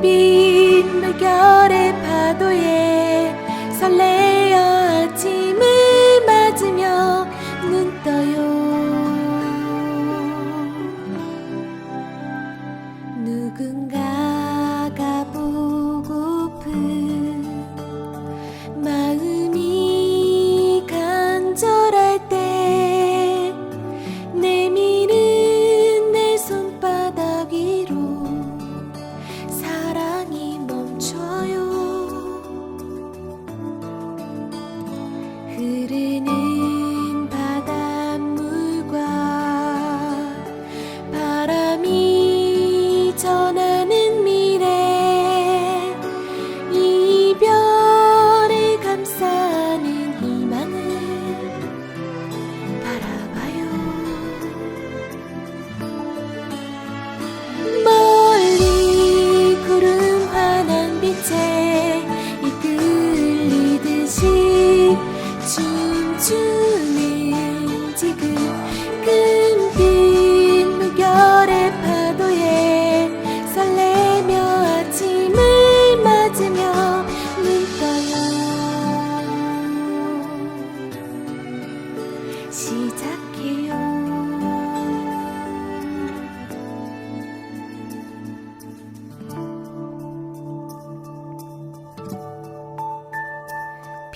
눈빛 나 결의 파도에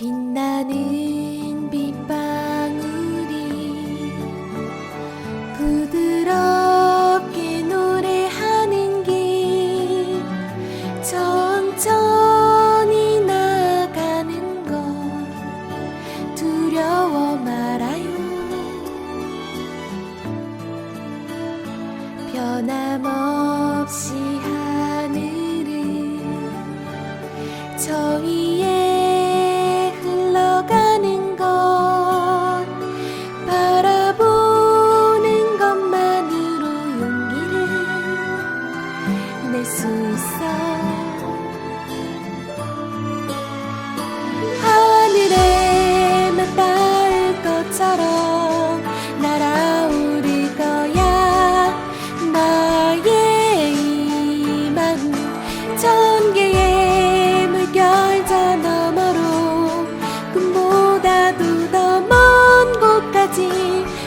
빛나는 빗방울이 부드럽게 노래하는 길 천천히 나가는 것 두려워 말아요. 변함없이 하늘을 저 위에 melody.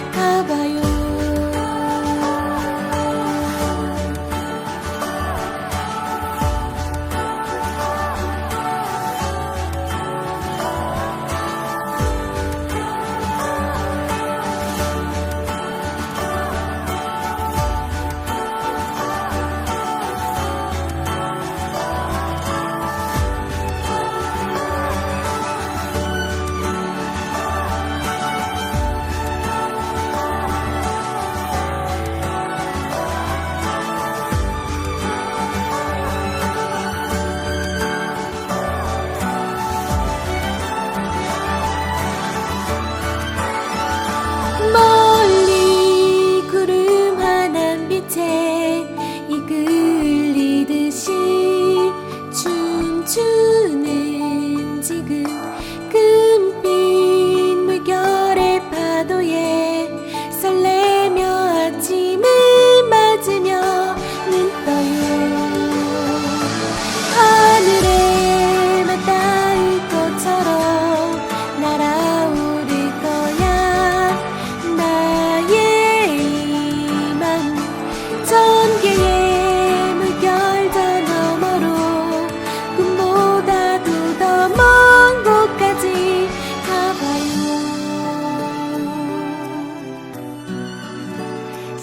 take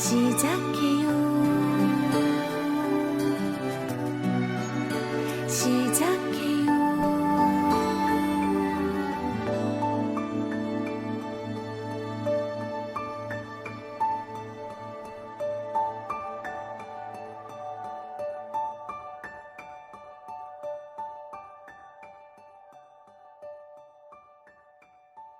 시작해.